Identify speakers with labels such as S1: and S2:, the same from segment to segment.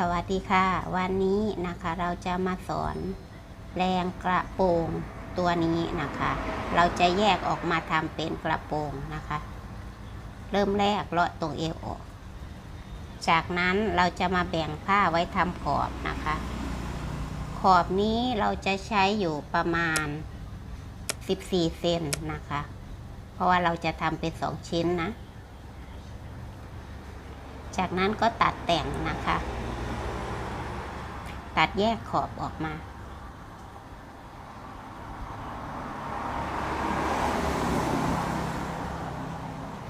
S1: สวัสดีค่ะ วันนี้นะคะเราจะมาสอนแรงกระโปรงตัวนี้นะคะ เราจะแยกออกมาทำเป็นกระโปรงนะคะ เริ่มแรกเลาะตรงเอวออก จากนั้นเราจะมาแบ่งผ้าไว้ทำขอบนะคะ ขอบนี้เราจะใช้อยู่ประมาณ 14 เซนนะคะ เพราะว่าเราจะทำเป็น 2 ชิ้นนะจากนั้นก็ตัดแต่งนะคะ ตัดแยกขอบออกมา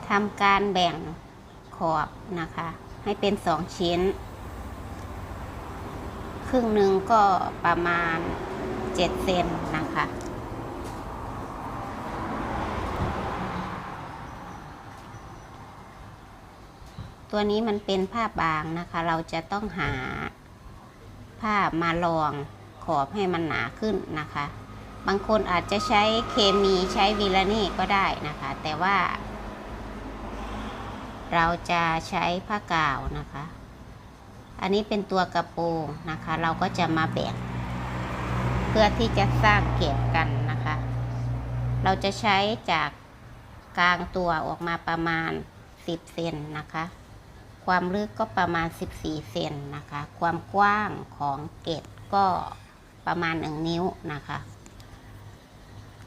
S1: ทำการแบ่งขอบนะคะ ให้เป็นสองชิ้น ครึ่งหนึ่งก็ประมาณ7เซนนะคะตัวนี้มันเป็นผ้าบางนะคะ เราจะต้องหา ผ้ามาลองขอบให้มันหนาขึ้นนะคะ บางคนอาจจะใช้เคมีใช้วิลานี่ก็ได้นะคะ แต่ว่า เราจะใช้ผ้ากาวนะคะ อันนี้เป็นตัวกระโปรงนะคะ เราก็จะมาแบ่งเพื่อที่จะสร้างเกล็ดกันนะคะ เราจะใช้จากกลางตัวออกมาประมาณ 10 เซนนะคะ ความลึกก็ประมาณ 14 เซนนะคะ ความกว้างของเกล็ดก็ประมาณ 1 นิ้วนะคะ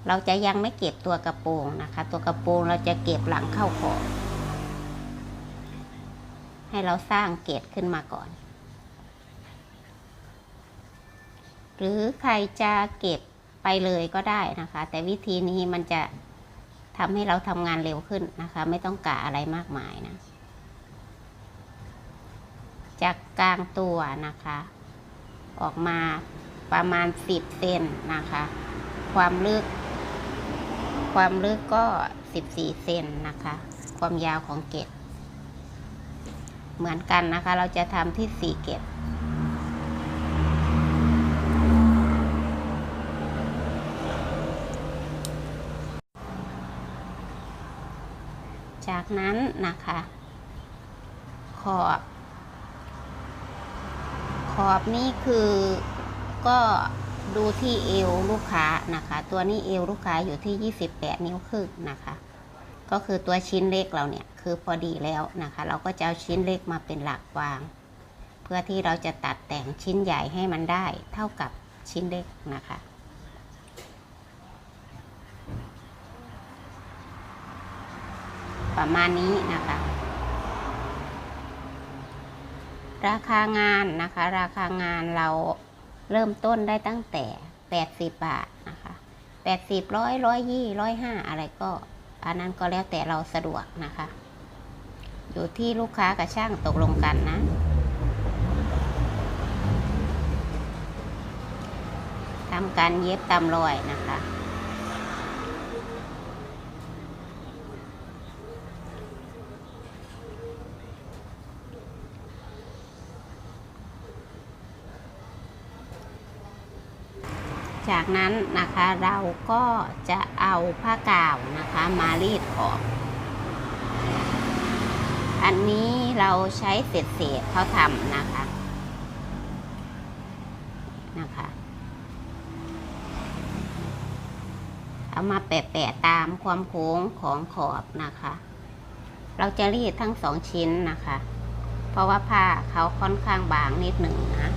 S1: เราจะยังไม่เก็บตัวกระโปรงนะคะ ตัวกระโปรงเราจะเก็บหลังเข้าขอบให้เราสร้างเกล็ดขึ้นมาก่อน หรือใครจะเก็บไปเลยก็ได้นะคะ แต่วิธีนี้มันจะทำให้เราทำงานเร็วขึ้นนะคะ ไม่ต้องกะอะไรมากมายนะ จากกลางตัวนะคะ ออกมาประมาณ 10เซนนะคะ ความลึก ความลึกก็ 14เซนนะคะ ความยาวของเกล็ดเหมือนกันนะคะ เราจะทำที่4เกล็ดจากนั้นนะคะ ขอบ ขอบนี่คือก็ดูที่เอวลูกค้านะคะ ตัวนี้เอวลูกค้าอยู่ที่ 28 นิ้วครึ่งนะคะ ก็คือตัวชิ้นเล็กเราเนี่ยคือพอดีแล้วนะคะ เราก็จะเอาชิ้นเล็กมาเป็นหลักวาง เพื่อที่เราจะตัดแต่งชิ้นใหญ่ให้มันได้เท่ากับชิ้นเล็กนะคะประมาณนี้นะคะ ราคางานนะคะ ราคางานเราเริ่มต้นได้ตั้งแต่ 80 บาทนะคะ80ร้อยร้อยยี่ร้อยห้าอะไรก็อันนั้นก็แล้วแต่เราสะดวกนะคะ อยู่ที่ลูกค้ากับช่างตกลงกันนะ ทำการเย็บตามรอยนะคะ จากนั้นนะคะเราก็จะเอาผ้ากาวนะคะมารีดขอบ อันนี้เราใช้เศษเศษเขาทำนะคะนะคะ เอามาแปะๆตามความโค้งของขอบนะคะ เราจะรีดทั้งสองชิ้นนะคะ เพราะว่าผ้าเขาค่อนข้างบางนิดหนึ่งนะ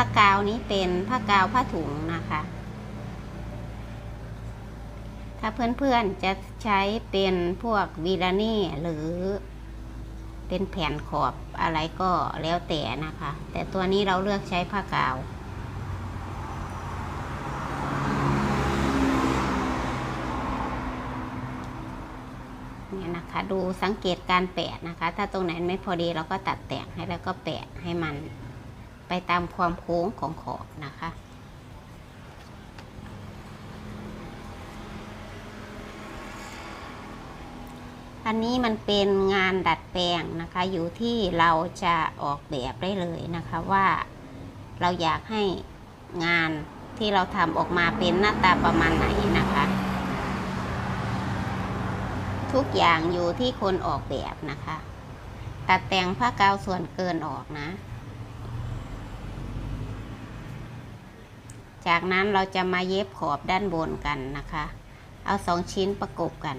S1: ผ้ากาวนี้เป็นผ้ากาวผ้าถุงนะคะ ถ้าเพื่อนๆจะใช้เป็นพวกวีลานี่หรือ เป็นแผ่นขอบอะไรก็แล้วแต่นะคะ แต่ตัวนี้เราเลือกใช้ผ้ากาวเนี่ยนะคะดูสังเกตการแปะนะคะ ถ้าตรงไหนไม่พอดีเราก็ตัดแต่งให้แล้วก็แปะให้มัน ไปตามความโค้งของขอบนะคะ อันนี้มันเป็นงานดัดแปลงนะคะ อยู่ที่เราจะออกแบบได้เลยนะคะว่าเราอยากให้งานที่เราทำออกมาเป็นหน้าตาประมาณไหนนะคะ ทุกอย่างอยู่ที่คนออกแบบนะคะ ตัดแต่งผ้ากาวส่วนเกินออกนะ จากนั้นเราจะมาเย็บขอบด้านบนกันนะคะ เอาสองชิ้นประกบกัน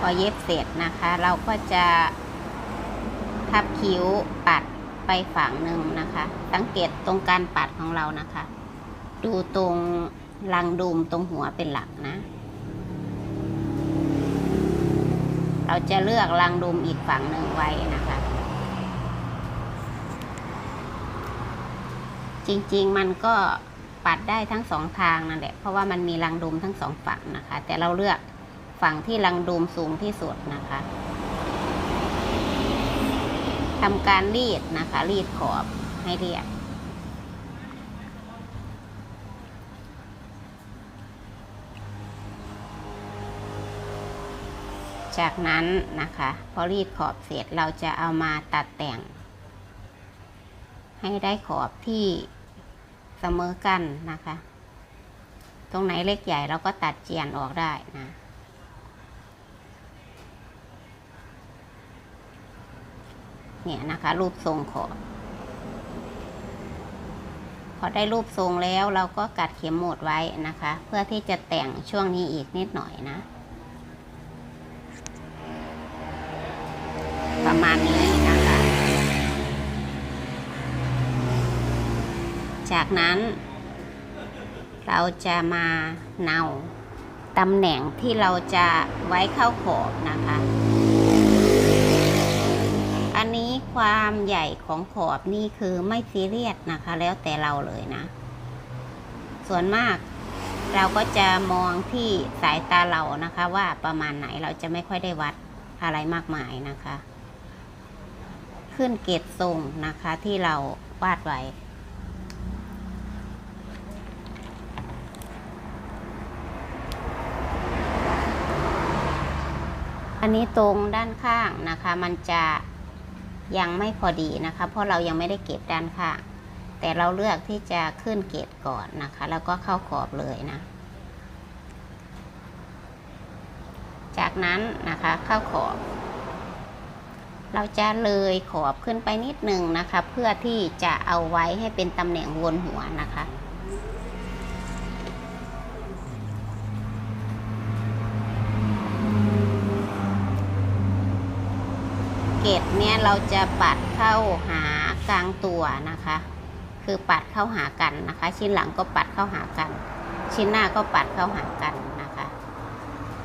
S1: พอเย็บเสร็จนะคะ เราก็จะทับคิ้วปัดไปฝั่งหนึ่งนะคะ สังเกตตรงการปัดของเรานะคะ ดูตรง รังดุมตรงหัวเป็นหลักนะ เราจะเลือกรังดุมอีกฝั่งหนึ่งไว้นะคะ จริงๆมันก็ปัดได้ทั้งสองทางนั่นแหละ เพราะว่ามันมีรังดุมทั้งสองฝั่งนะคะ แต่เราเลือกฝั่งที่รังดุมสูงที่สุดนะคะทำการรีดนะคะ รีดขอบให้เรียบ จากนั้นนะคะ พอรีดขอบเสร็จเราจะเอามาตัดแต่ง ให้ได้ขอบที่เสมอกันนะคะ ตรงไหนเล็กใหญ่เราก็ตัดเจียนออกได้นะเนี่ยนะคะ รูปทรงขอบพอได้รูปทรงแล้วเราก็กัดเข็มหมดไว้นะคะ เพื่อที่จะแต่งช่วงนี้อีกนิดหน่อยนะ จากนั้นเราจะมาเนาตำแหน่งที่เราจะไว้เข้าขอบนะคะ อันนี้ความใหญ่ของขอบนี่คือไม่ซีเรียสนะคะ แล้วแต่เราเลยนะ ส่วนมากเราก็จะมองที่สายตาเรานะคะ ว่าประมาณไหนเราจะไม่ค่อยได้วัดอะไรมากมายนะคะ ขึ้นเกตทรงนะคะที่เราวาดไว้ อันนี้ตรงด้านข้างนะคะ มันจะยังไม่พอดีนะคะ เพราะเรายังไม่ได้เก็บด้านข้าง แต่เราเลือกที่จะขึ้นเกตก่อนนะคะ แล้วก็เข้าขอบเลยนะ จากนั้นนะคะเข้าขอบ เราจะเลยขอบขึ้นไปนิดหนึ่งนะคะ เพื่อที่จะเอาไว้ให้เป็นตำแหน่งวนหัวนะคะ กตเนี่ยเราจะปัดเข้าหากลางตัวนะคะ คือปัดเข้าหากันนะคะ ชิ้นหลังก็ปัดเข้าหากัน ชิ้นหน้าก็ปัดเข้าหากันนะคะ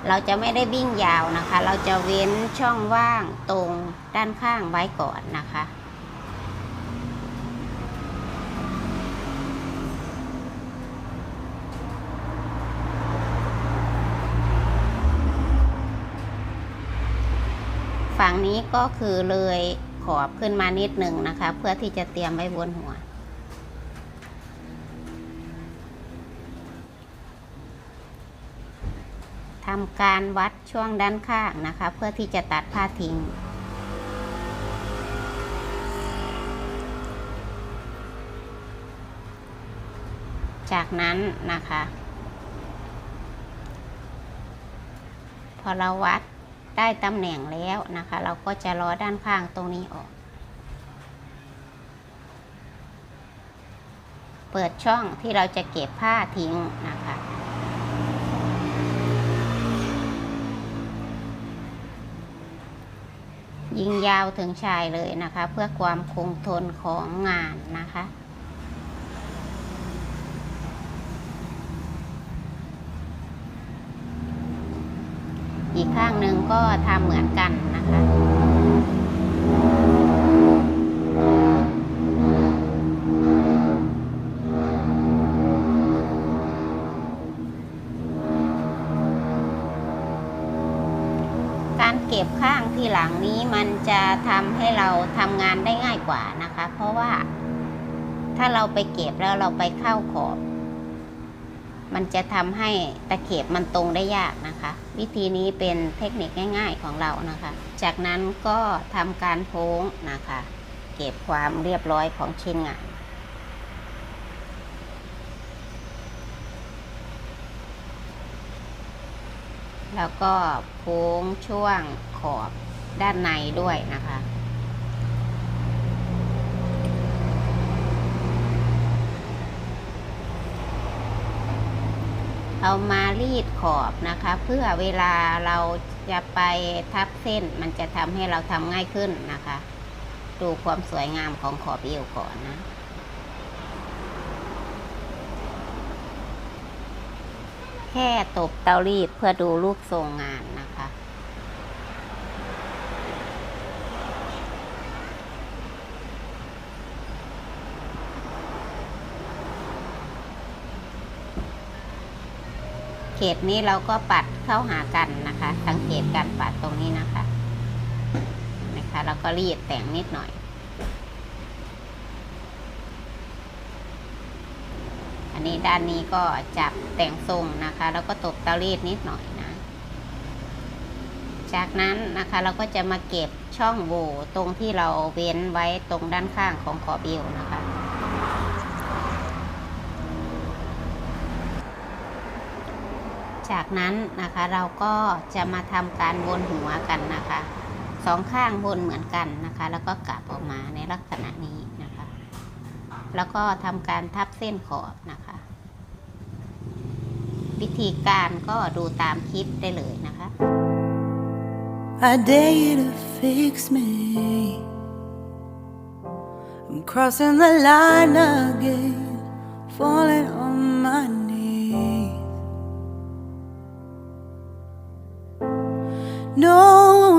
S1: เราจะไม่ได้วิ่งยาวนะคะ เราจะเว้นช่องว่างตรงด้านข้างไว้ก่อนนะคะ ฝั่งนี้ก็คือเลยขอบขึ้นมานิดหนึ่งนะคะ เพื่อที่จะเตรียมไว้บนหัว ทำการวัดช่วงด้านข้างนะคะ เพื่อที่จะตัดผ้าทิ้งจากนั้นนะคะ พอเราวัด ได้ตำแหน่งแล้วนะคะ เราก็จะล้อด้านข้างตรงนี้ออก เปิดช่องที่เราจะเก็บผ้าทิ้งนะคะยิงยาวถึงชายเลยนะคะ เพื่อความคงทนของงานนะคะ อีกข้างหนึ่งก็ทำเหมือนกันนะคะการเก็บข้างที่หลังนี้มันจะทำให้เราทำงานได้ง่ายกว่านะคะ เพราะว่าถ้าเราไปเก็บแล้วเราไปเข้าขอบ มันจะทำให้ตะเข็บมันตรงได้ยากนะคะ วิธีนี้เป็นเทคนิคง่าย ๆของเรานะคะ จากนั้นก็ทำการโพ้งนะคะ เก็บความเรียบร้อยของชิ้นงานแล้วก็โพ้งช่วงขอบด้านในด้วยนะคะ เอามารีดขอบนะคะ เพื่อเวลาเราจะไปทับเส้น มันจะทำให้เราทำง่ายขึ้นนะคะ ดูความสวยงามของขอบเอวก่อนนะแค่ตบเตารีดเพื่อดูรูปทรงงานนะคะ เขตนี้เราก็ปัดเข้าหากันนะคะ สังเกตการปัดตรงนี้นะคะนะคะแล้วก็รีดแต่งนิดหน่อย อันนี้ด้านนี้ก็จับแต่งทรงนะคะ แล้วก็ตบเตารีดนิดหน่อยนะ จากนั้นนะคะเราก็จะมาเก็บช่องโหว่ตรงที่เราเว้นไว้ตรงด้านข้างของขอบเอวนะคะ จากนั้นนะคะเราก็จะมาทำการวนหัวกันนะคะสองข้างวนเหมือนกันนะคะ แล้วก็กลับออกมาในลักษณะนี้นะคะ แล้วก็ทำการทับเส้นขอบนะคะ วิธีการก็ดูตามคลิปได้เลยนะคะ
S2: I dare you to fix me. I'm crossing the line again, falling on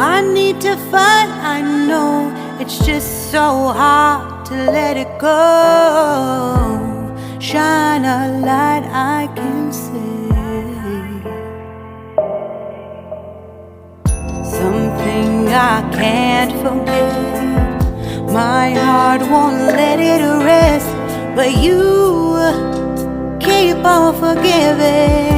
S2: I need to fight. I know it's just so hard to let it go. Shine a light I can see. Something I can't forget. My heart won't let it rest, but you keep on forgiving.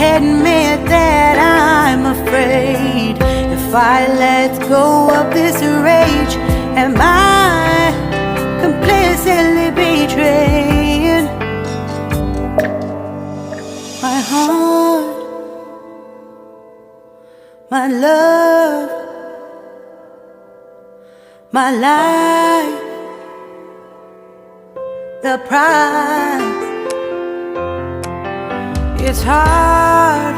S2: Admit that I'm afraid. If I let go of this rage, am I completely betrayed? My heart, my love, my life, the price. It's hard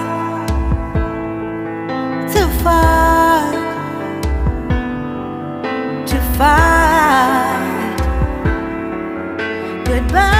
S2: to fight, to fight goodbye.